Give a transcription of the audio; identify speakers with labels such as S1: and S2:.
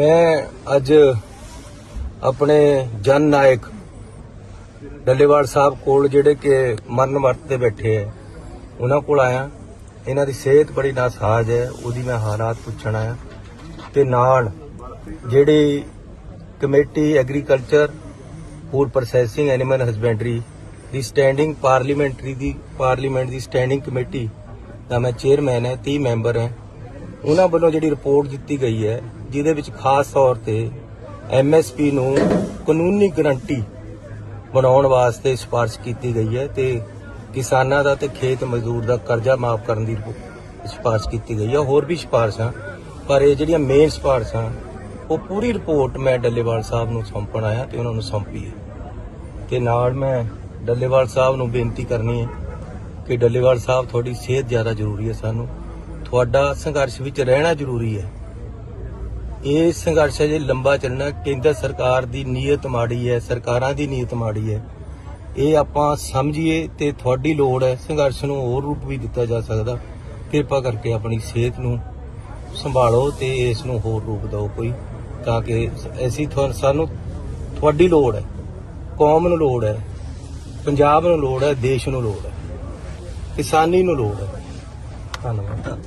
S1: ਮੈਂ ਅੱਜ ਆਪਣੇ ਜਨ ਨਾਇਕ ਡੱਲੇਵਾਲ ਸਾਹਿਬ ਕੋਲ ਜਿਹੜੇ ਕਿ ਮਰਨ ਵਰਤ ਤੇ ਬੈਠੇ ਐ ਉਹਨਾਂ ਕੋਲ ਆਇਆ। ਇਹਨਾਂ ਦੀ ਸਿਹਤ ਬੜੀ ਨਾਸਾਜ਼ ਹੈ, ਉਹਦੀ ਮੈਂ ਹਾਲਾਤ ਪੁੱਛਣ ਆਇਆ। ਤੇ ਨਾਲ ਜਿਹੜੀ committee agriculture, food processing, animal husbandry ਦੀ ਸਟੈਂਡਿੰਗ ਪਾਰਲੀਮੈਂਟਰੀ ਦੀ, ਪਾਰਲੀਮੈਂਟ ਦੀ ਸਟੈਂਡਿੰਗ ਕਮੇਟੀ ਦਾ ਮੈਂ ਚੇਅਰਮੈਨ ਹੈ 30 ਮੈਂਬਰ ਹੈ। ਉਹਨਾਂ ਵੱਲੋਂ ਜਿਹੜੀ ਰਿਪੋਰਟ ਦਿੱਤੀ ਗਈ ਹੈ ਜਿਹਦੇ ਵਿੱਚ ਖਾਸ ਤੌਰ ਤੇ ਐਮਐਸਪੀ ਨੂੰ ਕਾਨੂੰਨੀ ਗਰੰਟੀ ਬਣਾਉਣ ਵਾਸਤੇ ਸਿਫਾਰਿਸ਼ ਕੀਤੀ ਗਈ ਹੈ ਤੇ ਕਿਸਾਨਾਂ ਦਾ ਤੇ ਖੇਤ ਮਜ਼ਦੂਰ ਦਾ ਕਰਜ਼ਾ ਮਾਫ ਕਰਨ ਦੀ ਰਿਪੋ- ਸਿਫਾਰਿਸ਼ ਕੀਤੀ ਗਈ ਹੈ। ਹੋਰ ਵੀ ਸਿਫਾਰਿਸ਼ਾਂ ਪਰ ਇਹ ਜਿਹੜੀਆਂ ਮੇਨ ਸਿਫਾਰਿਸ਼ਾਂ ਉਹ ਪੂਰੀ ਰਿਪੋਰਟ ਮੈਂ ਡੱਲੇਵਾਲ ਸਾਹਿਬ ਨੂੰ ਸੌਂਪਣ ਆਇਆ ਤੇ ਉਹਨਾਂ ਨੂੰ ਸੌਂਪੀ ਹੈ। ਤੇ ਨਾਲ ਮੈਂ ਡੱਲੇਵਾਲ ਸਾਹਿਬ ਨੂੰ ਬੇਨਤੀ ਕਰਨੀ ਹੈ ਕਿ ਡੱਲੇਵਾਲ ਸਾਹਿਬ, ਤੁਹਾਡੀ ਸਿਹਤ ਜ਼ਿਆਦਾ ਜ਼ਰੂਰੀ ਹੈ ਸਾਨੂੰ। ਤੁਹਾਡਾ ਸੰਘਰਸ਼ ਵਿੱਚ ਰਹਿਣਾ ਜ਼ਰੂਰੀ ਹੈ। ਇਹ ਸੰਘਰਸ਼ ਹੈ ਜੇ, ਲੰਬਾ ਚੱਲਣਾ। ਕੇਂਦਰ ਸਰਕਾਰ ਦੀ ਨੀਅਤ ਮਾੜੀ ਹੈ, ਸਰਕਾਰਾਂ ਦੀ ਨੀਅਤ ਮਾੜੀ ਹੈ। ਇਹ ਆਪਾਂ ਸਮਝੀਏ ਤੇ ਤੁਹਾਡੀ ਲੋੜ ਹੈ, ਸੰਘਰਸ਼ ਨੂੰ ਹੋਰ ਰੂਪ ਵੀ ਦਿੱਤਾ ਜਾ ਸਕਦਾ। ਕਿਰਪਾ ਕਰਕੇ ਆਪਣੀ ਸਿਹਤ ਨੂੰ ਸੰਭਾਲੋ ਤੇ ਇਸ ਨੂੰ ਹੋਰ ਰੂਪ ਦਿਓ ਕੋਈ, ਤਾਂ ਕਿ ਅਸੀਂ ਤੁਹਾਨੂੰ, ਸਾਨੂੰ ਤੁਹਾਡੀ ਲੋੜ ਹੈ, ਕੌਮ ਨੂੰ ਲੋੜ ਹੈ, ਪੰਜਾਬ ਨੂੰ ਲੋੜ ਹੈ, ਦੇਸ਼ ਨੂੰ ਲੋੜ ਹੈ, ਕਿਸਾਨੀ ਨੂੰ ਲੋੜ ਹੈ। ਧੰਨਵਾਦ।